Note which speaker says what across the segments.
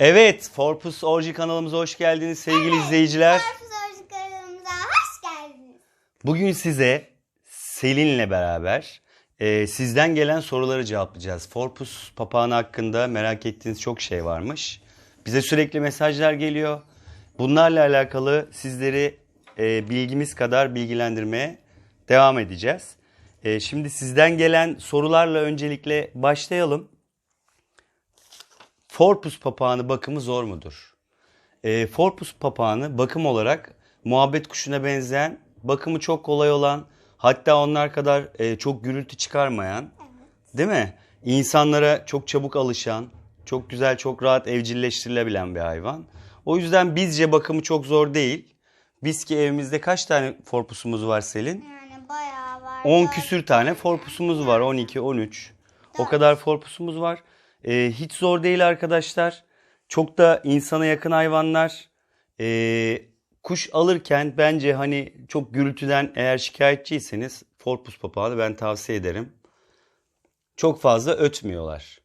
Speaker 1: Evet, Forpus Orji kanalımıza hoş geldiniz sevgili izleyiciler.
Speaker 2: Profesör kanalımıza hoş geldiniz.
Speaker 1: Bugün size Selin'le beraber e, sizden gelen soruları cevaplayacağız. Forpus papağanı hakkında merak ettiğiniz çok şey varmış. Bize sürekli mesajlar geliyor. Bunlarla alakalı sizleri e, bilgimiz kadar bilgilendirmeye devam edeceğiz. E, şimdi sizden gelen sorularla öncelikle başlayalım. Forpus papağanı bakımı zor mudur? E, Forpus papağanı bakım olarak muhabbet kuşuna benzeyen, bakımı çok kolay olan, hatta onlar kadar e, çok gürültü çıkarmayan, değil mi? İnsanlara çok çabuk alışan, çok güzel, çok rahat evcilleştirilebilen bir hayvan. O yüzden bizce bakımı çok zor değil. Biz ki evimizde kaç tane forpusumuz var Selin?
Speaker 2: Yani bayağı var.
Speaker 1: 10
Speaker 2: Dört-
Speaker 1: küsür tane forpusumuz var. 12, 13. O kadar forpusumuz var. Ee, hiç zor değil arkadaşlar. Çok da insana yakın hayvanlar. Ee, kuş alırken bence hani çok gürültüden eğer şikayetçiyseniz forpus papağanı ben tavsiye ederim. Çok fazla ötmüyorlar.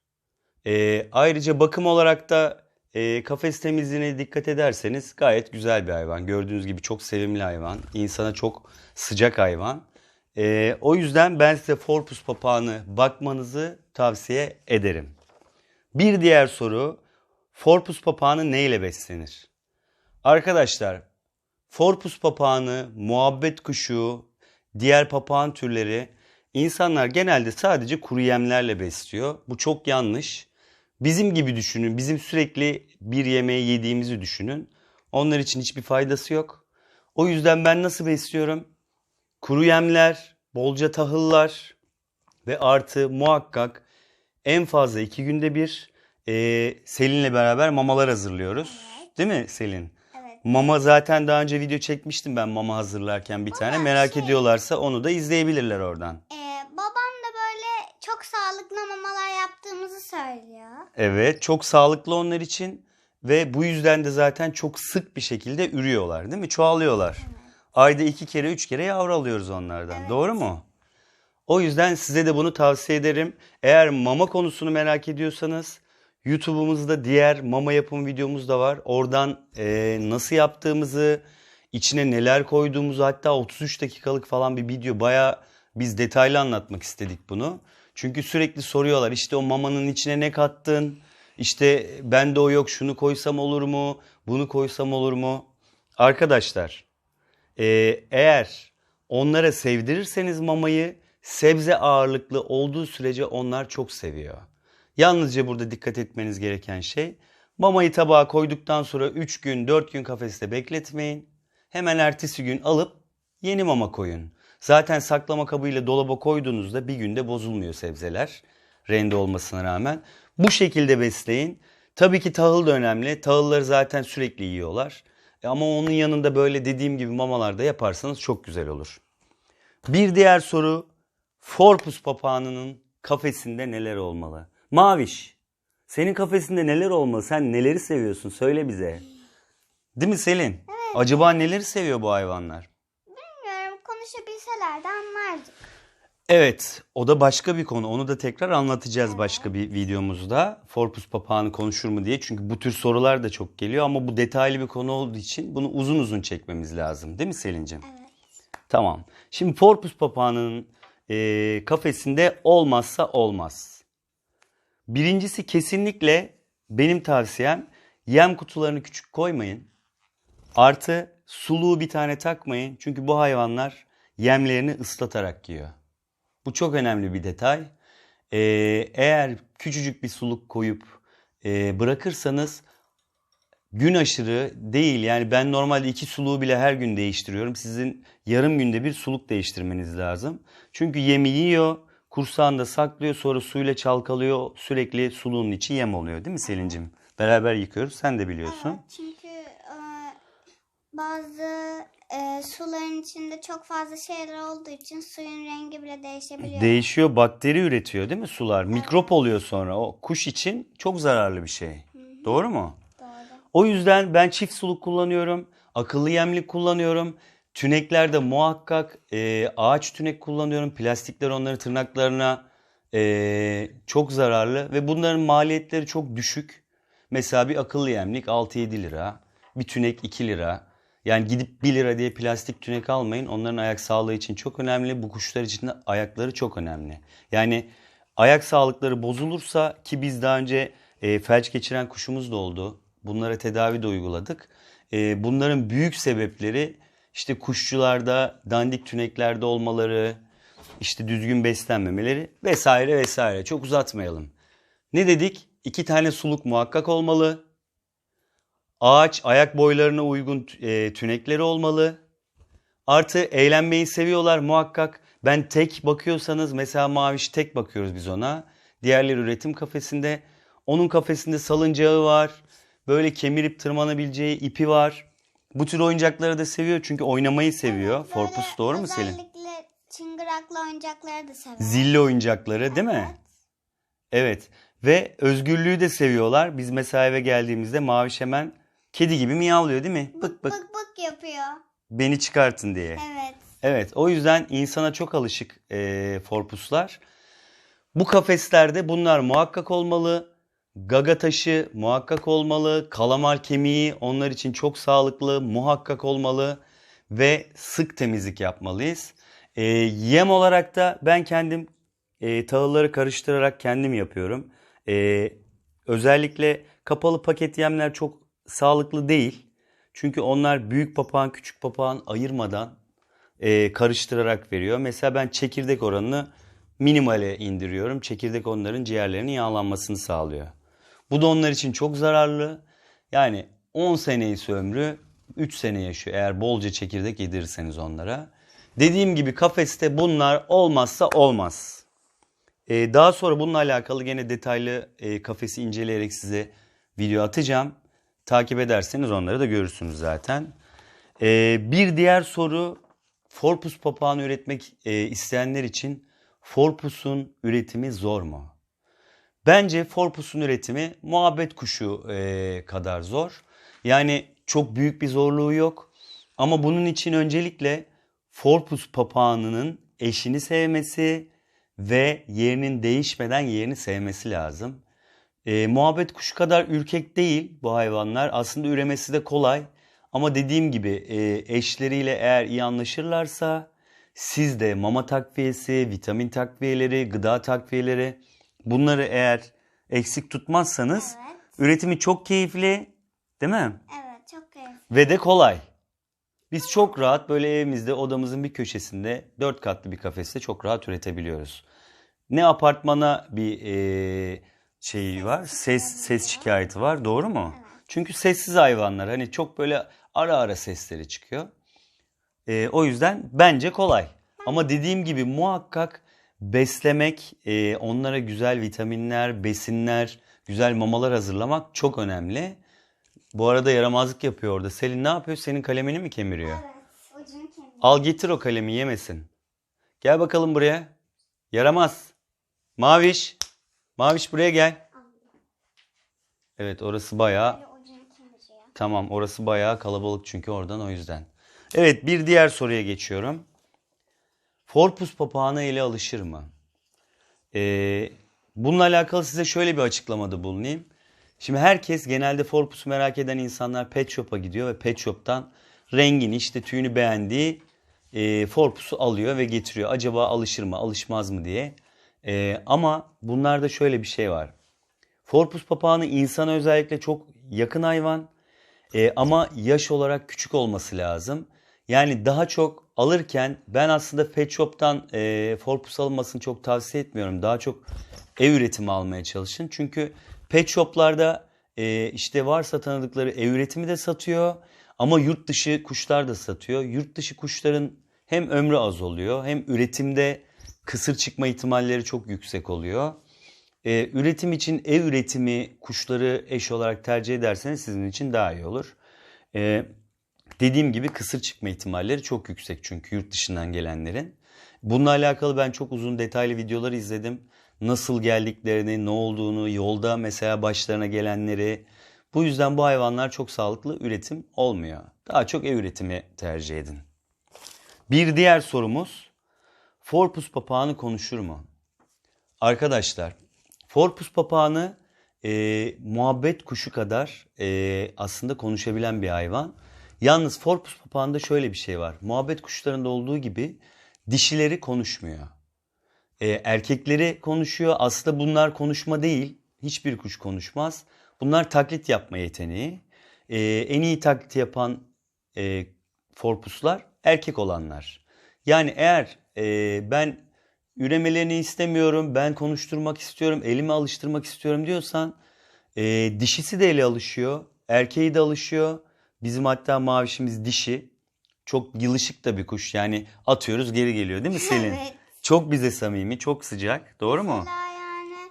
Speaker 1: Ee, ayrıca bakım olarak da e, kafes temizliğine dikkat ederseniz gayet güzel bir hayvan. Gördüğünüz gibi çok sevimli hayvan. İnsana çok sıcak hayvan. Ee, o yüzden ben size Forpus papağanı bakmanızı tavsiye ederim. Bir diğer soru Forpus papağanı ne ile beslenir? Arkadaşlar Forpus papağanı, muhabbet kuşu, diğer papağan türleri insanlar genelde sadece kuru yemlerle besliyor. Bu çok yanlış. Bizim gibi düşünün. Bizim sürekli bir yemeği yediğimizi düşünün. Onlar için hiçbir faydası yok. O yüzden ben nasıl besliyorum? Kuru yemler, bolca tahıllar ve artı muhakkak en fazla iki günde bir e, Selin'le beraber mamalar hazırlıyoruz. Değil mi Selin?
Speaker 2: Evet.
Speaker 1: Mama zaten daha önce video çekmiştim ben mama hazırlarken bir tane. Merak
Speaker 2: şey-
Speaker 1: ediyorlarsa onu da izleyebilirler oradan.
Speaker 2: Ee, babam da böyle çok sağlıklı mamalar yaptığımızı söylüyor.
Speaker 1: Evet, çok sağlıklı onlar için ve bu yüzden de zaten çok sık bir şekilde ürüyorlar, değil mi? Çoğalıyorlar. Ayda iki kere, üç kere yavru alıyoruz onlardan. Doğru mu? O yüzden size de bunu tavsiye ederim. Eğer mama konusunu merak ediyorsanız YouTube'umuzda diğer mama yapım videomuz da var. Oradan e, nasıl yaptığımızı, içine neler koyduğumuzu hatta 33 dakikalık falan bir video. Baya biz detaylı anlatmak istedik bunu. Çünkü sürekli soruyorlar işte o mamanın içine ne kattın? İşte bende o yok şunu koysam olur mu? Bunu koysam olur mu? Arkadaşlar ee, eğer onlara sevdirirseniz mamayı sebze ağırlıklı olduğu sürece onlar çok seviyor. Yalnızca burada dikkat etmeniz gereken şey mamayı tabağa koyduktan sonra 3 gün 4 gün kafeste bekletmeyin. Hemen ertesi gün alıp yeni mama koyun. Zaten saklama kabıyla dolaba koyduğunuzda bir günde bozulmuyor sebzeler. Rende olmasına rağmen. Bu şekilde besleyin. Tabii ki tahıl da önemli. Tahılları zaten sürekli yiyorlar. E Ama onun yanında böyle dediğim gibi mamalarda yaparsanız çok güzel olur. Bir diğer soru Forpus papağanının kafesinde neler olmalı? Maviş, senin kafesinde neler olmalı? Sen neleri seviyorsun? Söyle bize. Değil mi Selin? Acaba neleri seviyor bu hayvanlar?
Speaker 2: Bilmiyorum konuşabilseler de anlardık.
Speaker 1: Evet, o da başka bir konu. Onu da tekrar anlatacağız başka bir videomuzda. Forpus papağanı konuşur mu diye. Çünkü bu tür sorular da çok geliyor ama bu detaylı bir konu olduğu için bunu uzun uzun çekmemiz lazım. Değil mi Selin'cim?
Speaker 2: Evet.
Speaker 1: Tamam. Şimdi Forpus papağanının e, kafesinde olmazsa olmaz. Birincisi kesinlikle benim tavsiyem yem kutularını küçük koymayın. Artı suluğu bir tane takmayın. Çünkü bu hayvanlar yemlerini ıslatarak yiyor. Bu çok önemli bir detay. Ee, eğer küçücük bir suluk koyup e, bırakırsanız gün aşırı değil. Yani ben normalde iki suluğu bile her gün değiştiriyorum. Sizin yarım günde bir suluk değiştirmeniz lazım. Çünkü yemi yiyor, kursağında saklıyor, sonra suyla çalkalıyor. Sürekli suluğun içi yem oluyor değil mi Selin'cim? Beraber yıkıyoruz. Sen de biliyorsun.
Speaker 2: Çünkü e, bazı e, suların içinde çok fazla şeyler olduğu için suyun rengi bile değişebiliyor.
Speaker 1: Değişiyor, bakteri üretiyor değil mi sular? Mikrop oluyor sonra. O kuş için çok zararlı bir şey. Doğru mu? O yüzden ben çift suluk kullanıyorum. Akıllı yemlik kullanıyorum. Tüneklerde muhakkak e, ağaç tünek kullanıyorum. Plastikler onların tırnaklarına e, çok zararlı ve bunların maliyetleri çok düşük. Mesela bir akıllı yemlik 6-7 lira. Bir tünek 2 lira. Yani gidip 1 lira diye plastik tünek almayın. Onların ayak sağlığı için çok önemli. Bu kuşlar için de ayakları çok önemli. Yani ayak sağlıkları bozulursa ki biz daha önce e, felç geçiren kuşumuz da oldu. Bunlara tedavi de uyguladık. E, bunların büyük sebepleri işte kuşçularda dandik tüneklerde olmaları, işte düzgün beslenmemeleri vesaire vesaire. Çok uzatmayalım. Ne dedik? İki tane suluk muhakkak olmalı. Ağaç ayak boylarına uygun e, tünekleri olmalı. Artı eğlenmeyi seviyorlar muhakkak. Ben tek bakıyorsanız mesela Maviş tek bakıyoruz biz ona. Diğerleri üretim kafesinde. Onun kafesinde salıncağı var. Böyle kemirip tırmanabileceği ipi var. Bu tür oyuncakları da seviyor çünkü oynamayı seviyor.
Speaker 2: Böyle
Speaker 1: Forpus doğru mu Selin?
Speaker 2: Özellikle çıngıraklı oyuncakları da sever.
Speaker 1: Zilli oyuncakları değil mi?
Speaker 2: Evet.
Speaker 1: Evet. Ve özgürlüğü de seviyorlar. Biz mesela eve geldiğimizde Maviş hemen kedi gibi miyavlıyor değil mi? Bık
Speaker 2: bık
Speaker 1: bık
Speaker 2: bık yapıyor.
Speaker 1: beni çıkartın diye.
Speaker 2: Evet.
Speaker 1: Evet o yüzden insana çok alışık e, forpuslar. Bu kafeslerde bunlar muhakkak olmalı. Gaga taşı muhakkak olmalı. Kalamar kemiği onlar için çok sağlıklı muhakkak olmalı. Ve sık temizlik yapmalıyız. E, yem olarak da ben kendim e, tahılları karıştırarak kendim yapıyorum. E, özellikle kapalı paket yemler çok sağlıklı değil. Çünkü onlar büyük papağan küçük papağan ayırmadan e, karıştırarak veriyor. Mesela ben çekirdek oranını minimale indiriyorum. Çekirdek onların ciğerlerinin yağlanmasını sağlıyor. Bu da onlar için çok zararlı. Yani 10 sene ise ömrü 3 sene yaşıyor eğer bolca çekirdek yedirirseniz onlara. Dediğim gibi kafeste bunlar olmazsa olmaz. Ee, daha sonra bununla alakalı gene detaylı e, kafesi inceleyerek size video atacağım. Takip ederseniz onları da görürsünüz zaten. Ee, bir diğer soru Forpus papağanı üretmek e, isteyenler için Forpus'un üretimi zor mu? Bence Forpus'un üretimi muhabbet kuşu e, kadar zor. Yani çok büyük bir zorluğu yok. Ama bunun için öncelikle Forpus papağanının eşini sevmesi ve yerinin değişmeden yerini sevmesi lazım. E, muhabbet kuşu kadar ürkek değil bu hayvanlar. Aslında üremesi de kolay. Ama dediğim gibi e, eşleriyle eğer iyi anlaşırlarsa siz de mama takviyesi, vitamin takviyeleri, gıda takviyeleri bunları eğer eksik tutmazsanız
Speaker 2: Evet.
Speaker 1: üretimi çok keyifli değil mi?
Speaker 2: Evet çok keyifli.
Speaker 1: Ve de kolay. Biz çok rahat böyle evimizde odamızın bir köşesinde dört katlı bir kafeste çok rahat üretebiliyoruz. Ne apartmana bir e, şeyi var, ses ses şikayeti var, doğru mu? Çünkü sessiz hayvanlar hani çok böyle ara ara sesleri çıkıyor. E, o yüzden bence kolay. Ama dediğim gibi muhakkak beslemek, e, onlara güzel vitaminler, besinler, güzel mamalar hazırlamak çok önemli. Bu arada yaramazlık yapıyor orada. Selin ne yapıyor? Senin kalemini mi kemiriyor?
Speaker 2: Evet. Ucunu kemiriyor.
Speaker 1: Al getir o kalemi yemesin. Gel bakalım buraya. Yaramaz. Maviş. Maviş buraya gel. Evet orası bayağı. Tamam orası bayağı kalabalık çünkü oradan o yüzden. Evet bir diğer soruya geçiyorum. Forpus papağanı ile alışır mı? Ee, bununla alakalı size şöyle bir açıklamada bulunayım. Şimdi herkes genelde Forpus'u merak eden insanlar Pet Shop'a gidiyor ve Pet Shop'tan rengini işte tüyünü beğendiği e, Forpus'u alıyor ve getiriyor. Acaba alışır mı alışmaz mı diye. Ee, ama bunlarda şöyle bir şey var. Forpus papağanı insana özellikle çok yakın hayvan. Ee, ama yaş olarak küçük olması lazım. Yani daha çok alırken ben aslında Pet Shop'tan e, Forpus alınmasını çok tavsiye etmiyorum. Daha çok ev üretimi almaya çalışın. Çünkü Pet Shop'larda e, işte varsa tanıdıkları ev üretimi de satıyor. Ama yurt dışı kuşlar da satıyor. Yurt dışı kuşların hem ömrü az oluyor hem üretimde kısır çıkma ihtimalleri çok yüksek oluyor. Ee, üretim için ev üretimi kuşları eş olarak tercih ederseniz sizin için daha iyi olur. Ee, dediğim gibi kısır çıkma ihtimalleri çok yüksek çünkü yurt dışından gelenlerin. Bununla alakalı ben çok uzun detaylı videolar izledim. Nasıl geldiklerini, ne olduğunu, yolda mesela başlarına gelenleri. Bu yüzden bu hayvanlar çok sağlıklı üretim olmuyor. Daha çok ev üretimi tercih edin. Bir diğer sorumuz, Forpus papağanı konuşur mu? Arkadaşlar, Forpus papağanı e, muhabbet kuşu kadar e, aslında konuşabilen bir hayvan. Yalnız Forpus papağanında şöyle bir şey var. Muhabbet kuşlarında olduğu gibi dişileri konuşmuyor. E, erkekleri konuşuyor. Aslında bunlar konuşma değil. Hiçbir kuş konuşmaz. Bunlar taklit yapma yeteneği. E, en iyi taklit yapan e, forpuslar erkek olanlar. Yani eğer e, ben üremelerini istemiyorum, ben konuşturmak istiyorum, elimi alıştırmak istiyorum diyorsan e, dişisi de ele alışıyor, erkeği de alışıyor. Bizim hatta mavişimiz dişi. Çok yılışık da bir kuş. Yani atıyoruz geri geliyor değil mi Selin?
Speaker 2: Evet.
Speaker 1: Çok bize samimi, çok sıcak. Doğru mu?
Speaker 2: Yani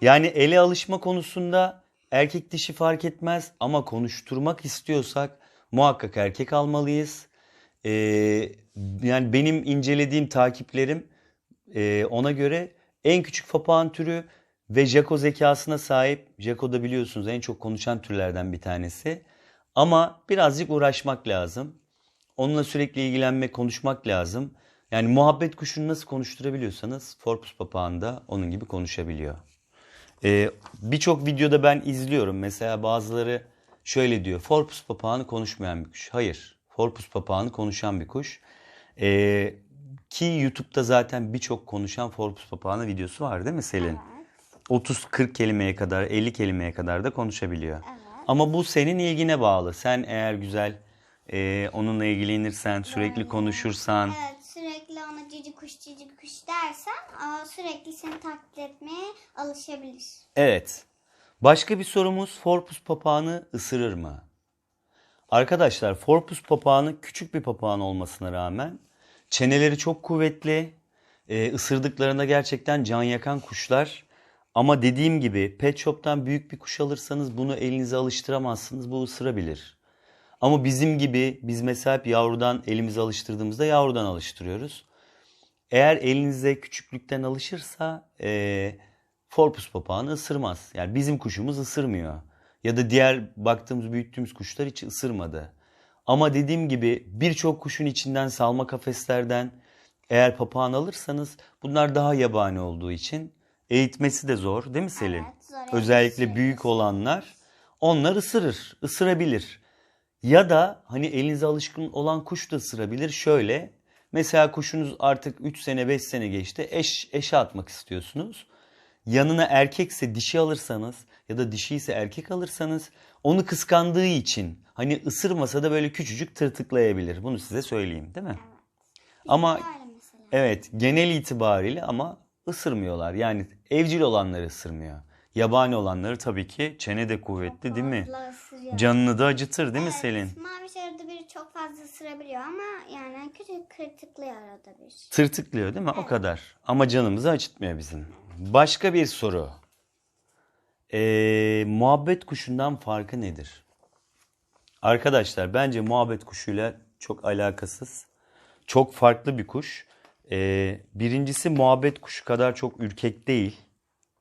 Speaker 1: Yani ele alışma konusunda erkek dişi fark etmez ama konuşturmak istiyorsak muhakkak erkek almalıyız. Ee, yani benim incelediğim takiplerim e, ona göre en küçük papağan türü ve Jako zekasına sahip. Jako da biliyorsunuz en çok konuşan türlerden bir tanesi. Ama birazcık uğraşmak lazım. Onunla sürekli ilgilenmek, konuşmak lazım. Yani muhabbet kuşunu nasıl konuşturabiliyorsanız Forpus papağan da onun gibi konuşabiliyor. Ee, Birçok videoda ben izliyorum. Mesela bazıları şöyle diyor. Forpus papağanı konuşmayan bir kuş. Hayır. Forpus papağanı konuşan bir kuş. Ee, ki YouTube'da zaten birçok konuşan Forpus papağanı videosu var değil mi Selin? 30-40 kelimeye kadar, 50 kelimeye kadar da konuşabiliyor. Ama bu senin ilgine bağlı. Sen eğer güzel e, onunla ilgilenirsen, sürekli konuşursan,
Speaker 2: evet sürekli ona cici kuş cici kuş dersen o sürekli seni taklit etmeye alışabilir.
Speaker 1: Evet. Başka bir sorumuz Forpus papağanı ısırır mı? Arkadaşlar Forpus papağanı küçük bir papağan olmasına rağmen çeneleri çok kuvvetli. E, ısırdıklarında gerçekten can yakan kuşlar. Ama dediğim gibi pet shop'tan büyük bir kuş alırsanız bunu elinize alıştıramazsınız. Bu ısırabilir. Ama bizim gibi biz mesela hep yavrudan elimize alıştırdığımızda yavrudan alıştırıyoruz. Eğer elinize küçüklükten alışırsa e, Forpus papağanı ısırmaz. Yani bizim kuşumuz ısırmıyor. Ya da diğer baktığımız büyüttüğümüz kuşlar hiç ısırmadı. Ama dediğim gibi birçok kuşun içinden salma kafeslerden eğer papağan alırsanız bunlar daha yabani olduğu için eğitmesi de zor değil mi Selin?
Speaker 2: Evet, zor
Speaker 1: Özellikle büyük olanlar onlar ısırır, ısırabilir. Ya da hani elinize alışkın olan kuş da ısırabilir. Şöyle mesela kuşunuz artık 3 sene 5 sene geçti eş, eşe atmak istiyorsunuz. Yanına erkekse dişi alırsanız ya da dişi ise erkek alırsanız onu kıskandığı için hani ısırmasa da böyle küçücük tırtıklayabilir. Bunu size söyleyeyim değil mi? Ama
Speaker 2: Öyle mesela.
Speaker 1: evet genel itibariyle ama ısırmıyorlar. Yani evcil olanları ısırmıyor. Yabani olanları tabii ki çene de kuvvetli değil mi? Canını da acıtır değil mi
Speaker 2: Evet,
Speaker 1: Selin?
Speaker 2: Mavi arada bir çok fazla ısırabiliyor ama yani küçük kırtıklıyor arada bir.
Speaker 1: Tırtıklıyor değil mi? O kadar. Ama canımızı acıtmıyor bizim. Başka bir soru. Ee, muhabbet kuşundan farkı nedir? Arkadaşlar bence muhabbet kuşuyla çok alakasız. Çok farklı bir kuş. Ee, birincisi muhabbet kuşu kadar çok ürkek değil.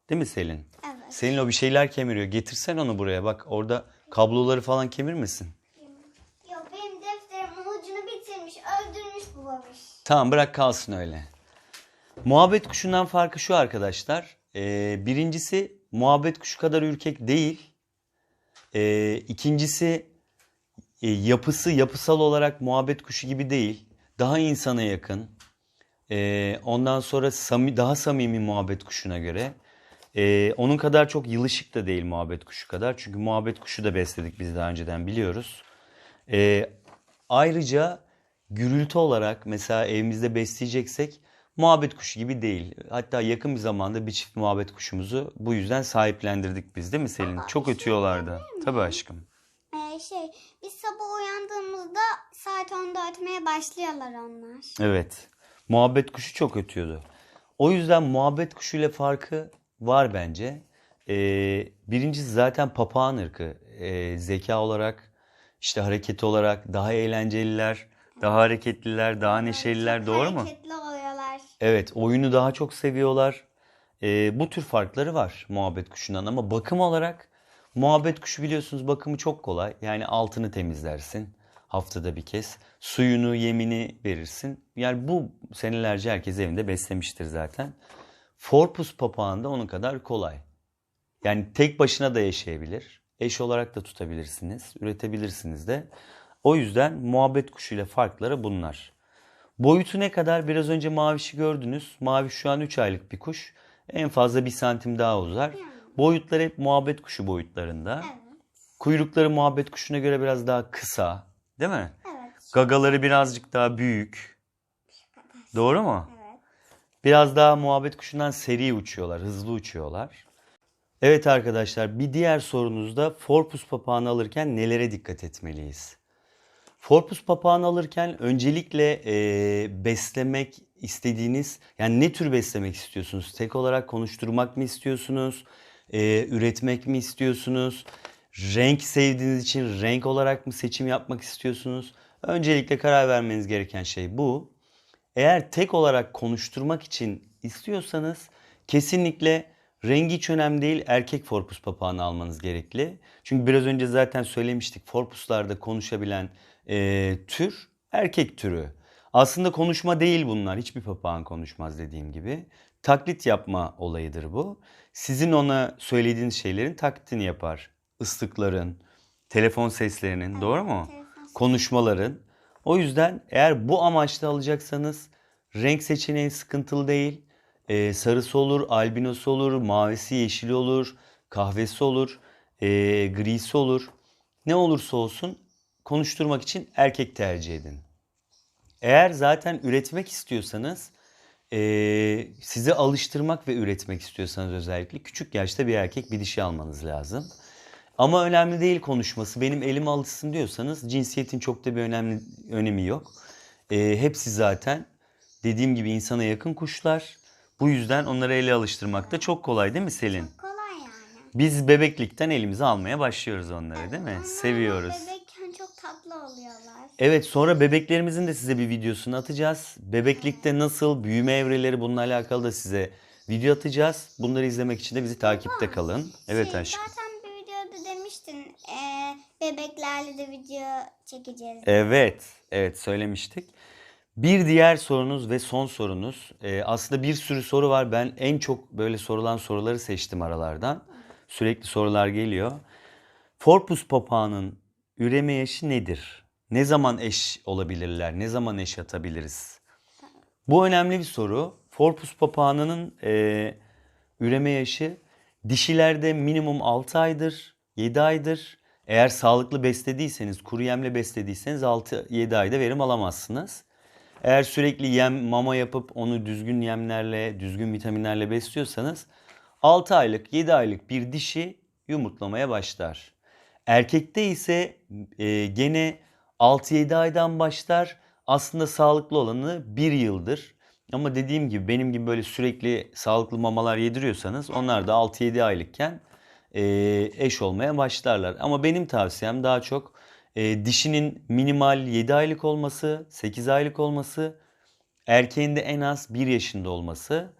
Speaker 1: Değil mi Selin?
Speaker 2: Evet.
Speaker 1: Selin o bir şeyler kemiriyor. Getirsen onu buraya bak. Orada kabloları falan kemirmesin.
Speaker 2: Yok benim defterimin ucunu bitirmiş, öldürmüş bu babiş.
Speaker 1: Tamam bırak kalsın öyle. Muhabbet kuşundan farkı şu arkadaşlar. Ee, birincisi muhabbet kuşu kadar ürkek değil. Ee, ikincisi e, yapısı yapısal olarak muhabbet kuşu gibi değil. Daha insana yakın. Ee, ondan sonra sami, daha samimi muhabbet kuşuna göre. Ee, onun kadar çok yılışık da değil muhabbet kuşu kadar. Çünkü muhabbet kuşu da besledik biz daha önceden biliyoruz. Ee, ayrıca gürültü olarak mesela evimizde besleyeceksek muhabbet kuşu gibi değil. Hatta yakın bir zamanda bir çift muhabbet kuşumuzu bu yüzden sahiplendirdik biz değil mi Selin? Çok ötüyorlardı. Tabii aşkım.
Speaker 2: Ee, şey, biz sabah uyandığımızda saat 10'da ötmeye başlıyorlar onlar.
Speaker 1: Evet. Muhabbet kuşu çok ötüyordu. O yüzden muhabbet kuşuyla farkı var bence. Ee, birincisi zaten papağan ırkı. Ee, zeka olarak, işte hareket olarak daha eğlenceliler, daha hareketliler, daha neşeliler. Doğru mu?
Speaker 2: Hareketli oluyorlar.
Speaker 1: Evet, oyunu daha çok seviyorlar. Ee, bu tür farkları var muhabbet kuşundan ama bakım olarak muhabbet kuşu biliyorsunuz bakımı çok kolay. Yani altını temizlersin haftada bir kez. Suyunu, yemini verirsin. Yani bu senelerce herkes evinde beslemiştir zaten. Forpus papağan da onun kadar kolay. Yani tek başına da yaşayabilir. Eş olarak da tutabilirsiniz, üretebilirsiniz de. O yüzden muhabbet kuşuyla farkları bunlar. Boyutu ne kadar? Biraz önce mavişi gördünüz. Maviş şu an 3 aylık bir kuş. En fazla bir santim daha uzar. Boyutları hep muhabbet kuşu boyutlarında.
Speaker 2: Evet.
Speaker 1: Kuyrukları muhabbet kuşuna göre biraz daha kısa. Değil mi?
Speaker 2: Evet.
Speaker 1: Gagaları birazcık daha büyük. Doğru mu?
Speaker 2: Evet.
Speaker 1: Biraz daha muhabbet kuşundan seri uçuyorlar, hızlı uçuyorlar. Evet arkadaşlar bir diğer sorunuzda Forpus papağanı alırken nelere dikkat etmeliyiz? Forpus papağanı alırken öncelikle e, beslemek istediğiniz, yani ne tür beslemek istiyorsunuz? Tek olarak konuşturmak mı istiyorsunuz? E, üretmek mi istiyorsunuz? Renk sevdiğiniz için renk olarak mı seçim yapmak istiyorsunuz? Öncelikle karar vermeniz gereken şey bu. Eğer tek olarak konuşturmak için istiyorsanız kesinlikle rengi hiç önemli değil erkek forpus papağanı almanız gerekli. Çünkü biraz önce zaten söylemiştik forpuslarda konuşabilen e, tür erkek türü. Aslında konuşma değil bunlar. Hiçbir papağan konuşmaz dediğim gibi. Taklit yapma olayıdır bu. Sizin ona söylediğiniz şeylerin taklitini yapar. Islıkların, telefon seslerinin doğru mu? Konuşmaların. O yüzden eğer bu amaçla alacaksanız renk seçeneği sıkıntılı değil. Ee, sarısı olur, albinosu olur, mavisi, yeşili olur, kahvesi olur, ee, grisi olur. Ne olursa olsun konuşturmak için erkek tercih edin. Eğer zaten üretmek istiyorsanız, ee, sizi alıştırmak ve üretmek istiyorsanız özellikle küçük yaşta bir erkek bir dişi almanız lazım. Ama önemli değil konuşması. Benim elim alışsın diyorsanız cinsiyetin çok da bir önemli önemi yok. Ee, hepsi zaten dediğim gibi insana yakın kuşlar. Bu yüzden onları ele alıştırmak da çok kolay değil mi Selin?
Speaker 2: Kolay yani.
Speaker 1: Biz bebeklikten elimize almaya başlıyoruz onları değil mi?
Speaker 2: Onlar
Speaker 1: Seviyoruz.
Speaker 2: Bebekken çok tatlı oluyorlar.
Speaker 1: Evet sonra bebeklerimizin de size bir videosunu atacağız. Bebeklikte nasıl büyüme evreleri bununla alakalı da size video atacağız. Bunları izlemek için de bizi takipte kalın. Evet
Speaker 2: Şey,
Speaker 1: aşkım.
Speaker 2: Bebeklerle de video çekeceğiz.
Speaker 1: Evet, evet söylemiştik. Bir diğer sorunuz ve son sorunuz. Ee, aslında bir sürü soru var. Ben en çok böyle sorulan soruları seçtim aralardan. Sürekli sorular geliyor. Forpus papağanın üreme yaşı nedir? Ne zaman eş olabilirler? Ne zaman eş atabiliriz? Bu önemli bir soru. Forpus papağanının e, üreme yaşı dişilerde minimum 6 aydır, 7 aydır. Eğer sağlıklı beslediyseniz, kuru yemle beslediyseniz 6-7 ayda verim alamazsınız. Eğer sürekli yem, mama yapıp onu düzgün yemlerle, düzgün vitaminlerle besliyorsanız 6 aylık, 7 aylık bir dişi yumurtlamaya başlar. Erkekte ise e, gene 6-7 aydan başlar. Aslında sağlıklı olanı 1 yıldır. Ama dediğim gibi benim gibi böyle sürekli sağlıklı mamalar yediriyorsanız onlar da 6-7 aylıkken e, eş olmaya başlarlar. Ama benim tavsiyem daha çok e, dişinin minimal 7 aylık olması, 8 aylık olması, erkeğin de en az 1 yaşında olması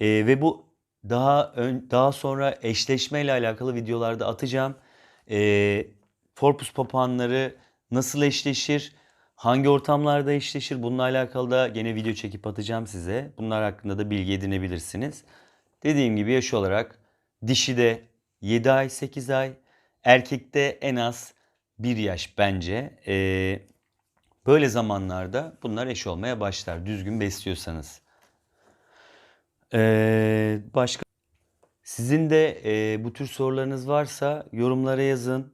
Speaker 1: E, ve bu daha ön, daha sonra eşleşme ile alakalı videolarda atacağım. E, Forpus papağanları nasıl eşleşir? Hangi ortamlarda eşleşir? Bununla alakalı da gene video çekip atacağım size. Bunlar hakkında da bilgi edinebilirsiniz. Dediğim gibi yaş olarak dişi de 7 ay 8 ay, erkekte en az 1 yaş bence. Ee, böyle zamanlarda bunlar eş olmaya başlar düzgün besliyorsanız. Ee, başka sizin de e, bu tür sorularınız varsa yorumlara yazın.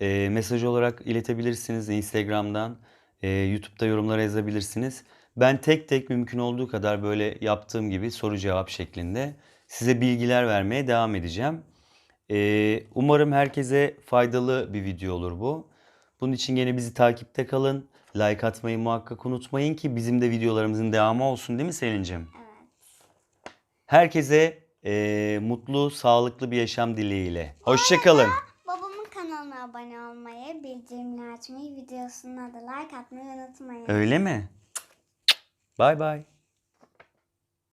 Speaker 1: E, mesaj olarak iletebilirsiniz Instagram'dan. e, YouTube'da yorumlara yazabilirsiniz. Ben tek tek mümkün olduğu kadar böyle yaptığım gibi soru cevap şeklinde size bilgiler vermeye devam edeceğim. E, umarım herkese faydalı bir video olur bu. Bunun için gene bizi takipte kalın. Like atmayı muhakkak unutmayın ki bizim de videolarımızın devamı olsun değil mi Selin'cim?
Speaker 2: Evet.
Speaker 1: Herkese e, mutlu, sağlıklı bir yaşam dileğiyle. Hoşçakalın.
Speaker 2: Babamın kanalına abone olmayı, bildirimleri açmayı, videosuna da like atmayı unutmayın.
Speaker 1: Öyle mi? Bay bay.